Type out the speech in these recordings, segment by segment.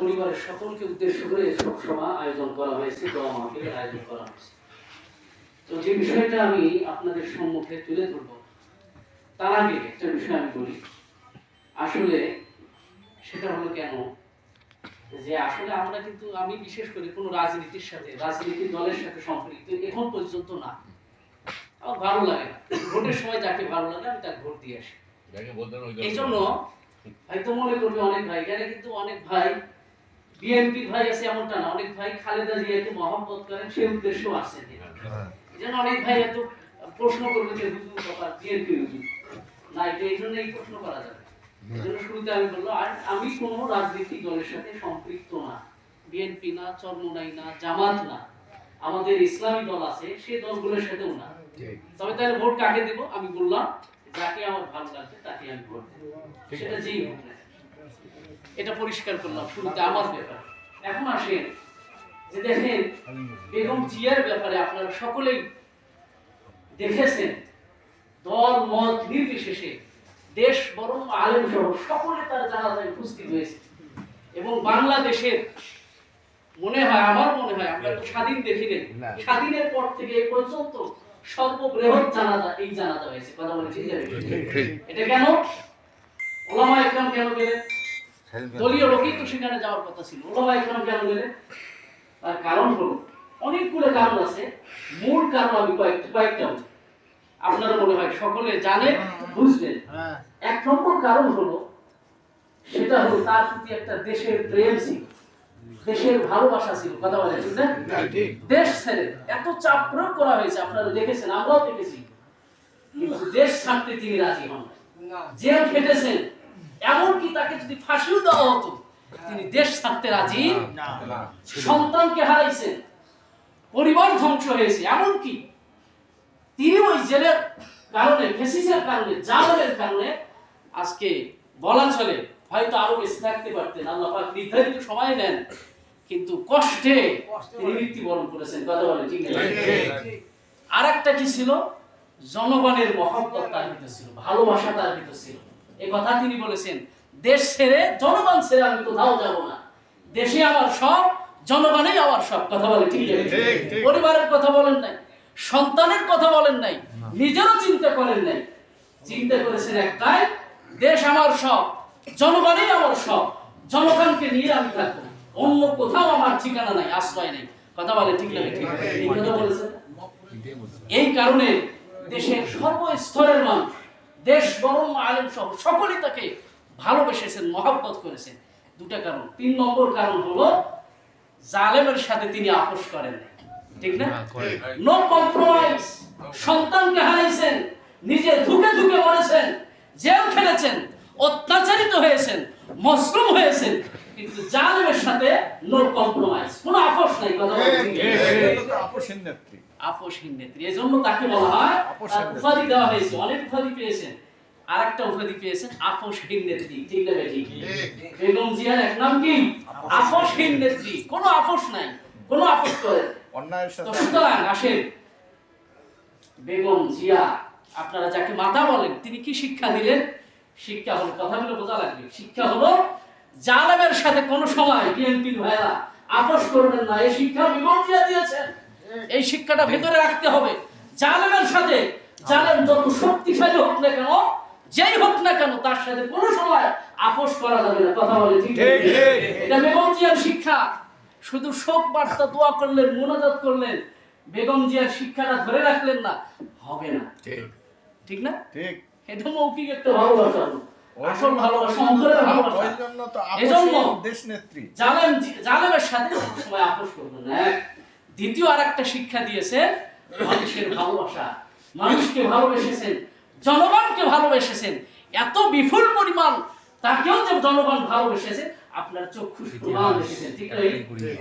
পরিবারের সকলকে উদ্দেশ্য করে সভা আয়োজন করা হয়েছে দোয়া মাহফিলের আয়োজন করা হয়েছে। তো যে বিষয়টা আমি আপনাদের সম্মুখে তুলে ধরবো তার আগে একটা বিষয় আমি বলি। আসলে সেটা হলো কেন? যে আসলে আমরা কিন্তু আমি বিশেষ করে কোনো রাজনীতির সাথে রাজনীতির দলের সাথে সম্পৃক্ত এখন পর্যন্ত না। আমার ভালো লাগে না। ভোটের সময় যাকে ভালো লাগে আমি তাকে ভোট দিয়ে আসি। এই জন্য হয়তো মনে করবে অনেক ভাই এখানে কিন্তু অনেক ভাই বিএনপির ভাই আছে এমনটা না। অনেক ভাই খালেদা জিয়াকে মহব্বত করেন সেই উদ্দেশ্য আসছেন এই জন্য অনেক ভাই এত প্রশ্ন করবে যে হুজুর বাবা বিএনপি হুজুর। না এটা এই জন্য এই প্রশ্ন করা যাবে। এই জন্য শুরুতে আমি বললাম আর আমি কোনো রাজনৈতিক দলের সাথে সম্পৃক্ত না। বিএনপি না চরমনাই না জামাত না। আমাদের ইসলামী দল আছে সেই দলগুলোর সাথেও না। তবে তাহলে ভোট কাকে দেব? আমি বললাম যাকে আমার ভালো লাগবে তাকে আমি ভোট দেব। সেটা যেই হোক না এটা পরিষ্কার করলাম শুরুতে আমার ব্যাপার। এখন আসেন যে দেখেন বেগম জিয়ার ব্যাপারে আপনারা সকলেই দেখেছেন দল মত নির্বিশেষে দেশ বরং আলেম সহ সকলে তার জানাজায় উপস্থিত হয়েছে। এবং বাংলাদেশের মনে হয় আমার মনে হয় আমরা তো স্বাধীন দেখি নাই স্বাধীনের পর থেকে এই পর্যন্ত সর্ববৃহৎ জানাজা এই জানাজা হয়েছে। কথা বলে এটা কেন? ওলামা একরাম কেন গেলেন? দলীয় লোকই তো সেখানে যাওয়ার কথা ছিল। ওলামা একরাম কেন গেলেন? তার কারণ হলো অনেকগুলো কারণ আছে। মূল কারণ আমি কয়েকটা কয়েকটা আপনারা মনে হয় সকলে জানেন বুঝবেন এক নম্বর কারণ হলো সেটা হলো তার প্রতি একটা দেশের প্রেম ছিল। দেশের ভালোবাসা ছিল। কথা বলে ঠিক না? দেশ ছেড়ে এত চাপ প্রয়োগ করা হয়েছে আপনারা দেখেছেন আমরাও দেখেছি। দেশ ছাড়তে তিনি রাজি হন না। জেল খেটেছেন। এমনকি তাকে যদি ফাঁসিও দেওয়া হতো তিনি দেশ ছাড়তে রাজি সন্তানকে হারাইছেন পরিবার ধ্বংস হয়েছে এমনকি তিনি ওই জেলের কারণে ফেসিসের কারণে জালের কারণে আজকে বলা চলে হয়তো আরও বেশি থাকতে পারতেন আল্লাহ পাক নির্ধারিত সময় নেন কিন্তু কষ্টে তিনি মৃত্যুবরণ করেছেন কথা বলে ঠিক আর একটা কি ছিল? জনগণের মহব্বত তার ভিতরে ছিল ভালোবাসা তার ভিতরে ছিল। এই কথা তিনি বলেছেন দেশ ছেড়ে জনগণ ছেড়ে আমি কোথাও যাব না। দেশে আমার সব জনগণেই আমার সব। কথা বলে ঠিক আছে? ঠিক। পরিবারের কথা বলেন নাই সন্তানের কথা বলেন নাই নিজেরও চিন্তা করেন নাই। চিন্তা করেছেন একটাই দেশ আমার সব জনগণই আমার সব জনগণকে নিয়ে আমি থাকব। অন্য কোথাও আমার ঠিকানা নাই আশ্রয় নেই। কথা বলে ঠিক লাগে ঠিক? এই কথা বলেছেন? এই কারণে দেশের সর্বস্তরের মানুষ দেশ বরম আলেম সহ সকলেই তাকে ভালোবেসেছেন মহাব্বত করেছেন। দুটা কারণ। তিন নম্বর কারণ হলো জালেমের সাথে তিনি আপোষ করেন ঠিক না? নো কম্প্রোমাইজ সন্তানকে হারাইছেন নিজে ধুকে ধুকে মরেছেন জেল খেলেছেন অত্যাচারিত হয়েছেন মজলুম হয়েছেন কিন্তু জালেমের সাথে নো কম্প্রোমাইজ কোনো আপোষ নাই কথা আপসের নেত্রী আপোষহীন নেত্রী এই জন্য তাকে বলা হয় আপোষহীন। উপাধি দেওয়া হয়েছে অনেক উপাধি পেয়েছেন আর একটা উপাধি পেয়েছেন আপোষহীন নেত্রী ঠিক না ঠিক বেগম জিয়ার এক নাম কি আপোষহীন নেত্রী কোনো আপোষ নাই কোনো আপোষ করে অন্যায়ের সাথে সুতরাং আসেন বেগম জিয়া আপনারা যাকে মাতা বলেন তিনি কি শিক্ষা দিলেন শিক্ষা হলো কথাগুলো বোঝা লাগবে। শিক্ষা হলো জালেমের সাথে কোনো সময় বিএনপির ভাইরা আপোষ করবেন না। এই শিক্ষা জিয়া দিয়েছেন এই শিক্ষাটা ভেতরে রাখতে হবে। জালেমের সাথে জালেম যত শক্তিশালী হোক না কেন যেই হোক না কেন তার সাথে কোনো সময় আপোষ করা যাবে না। কথা বলে ঠিক। এটা বেগম জিয়ার শিক্ষা। শুধু শোক বার্তা দোয়া করলেন মোনাজাত করলেন বেগম জিয়ার শিক্ষাটা ধরে রাখলেন না হবে না। ঠিক। ঠিক না? ঠিক। এটা মৌখিক একটা ভালোবাসা। আসল ভালোবাসা অন্তরের ভালোবাসা। জন্য তো এজন্য দেশ নেত্রী জালেম জালেমের সাথে কোনো আপোষ করবেন না। দ্বিতীয় আর একটা শিক্ষা দিয়েছে মানুষের ভালোবাসা। মানুষকে ভালোবেসেছেন জনগণকে ভালোবেসেছেন। এত বিপুল পরিমাণ তাকেও যে জনগণ ভালোবেসেছে আপনার চক্ষু প্রমাণ এসেছেন ঠিক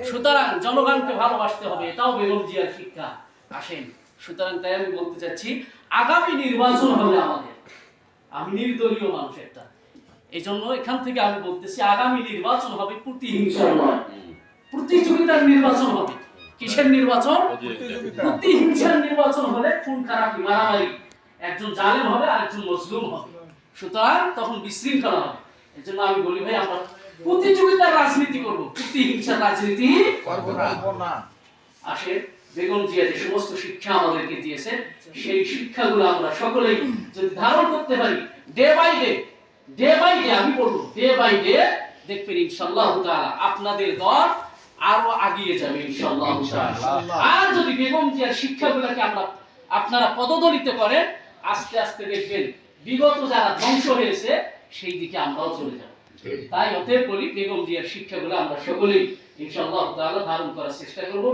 সুতরাং জনগণকে ভালোবাসতে হবে এটাও বেগম জিয়ার শিক্ষা। আসেন। সুতরাং তাই আমি বলতে চাচ্ছি আগামী নির্বাচন হবে আমাদের। আমি নির্দলীয় মানুষ একটা এই জন্য এখান থেকে আমি বলতেছি আগামী নির্বাচন হবে প্রতিহিংসার নয় প্রতিযোগিতার নির্বাচন হবে। কিসের নির্বাচন? প্রতিহিংসার নির্বাচন হলে খুন খারাপি মারামারি। একজন জালেম হবে আর একজন মজলুম হবে। সুতরাং তখন বিশৃঙ্খলা হবে। এই জন্য আমি বলি ভাই আমরা প্রতিযোগিতার রাজনীতি করব। প্রতিহিংসার রাজনীতি করব না করব না। আসে। বেগম জিয়া যে সমস্ত শিক্ষা আমাদেরকে দিয়েছে সেই শিক্ষাগুলো আমরা সকলেই যদি ধারণ করতে পারি day by day day by day আমি বলব ডে বাই ডে দেখবেন ইনশাআল্লাহ তাআলা আপনাদের দল আরও আগিয়ে যাবে ইনশাআল্লাহ তাআলা। আর যদি বেগম জিয়ার শিক্ষাগুলোকে আমরা আপনারা পদদলিত করেন আস্তে আস্তে দেখবেন বিগত যারা ধ্বংস হয়েছে সেই দিকে আমরাও চলে যাব। তাই অতএব বলি বেগম জিয়ার শিক্ষাগুলো আমরা সকলেই ইনশাআল্লাহ তাআলা ধারণ করার চেষ্টা করব।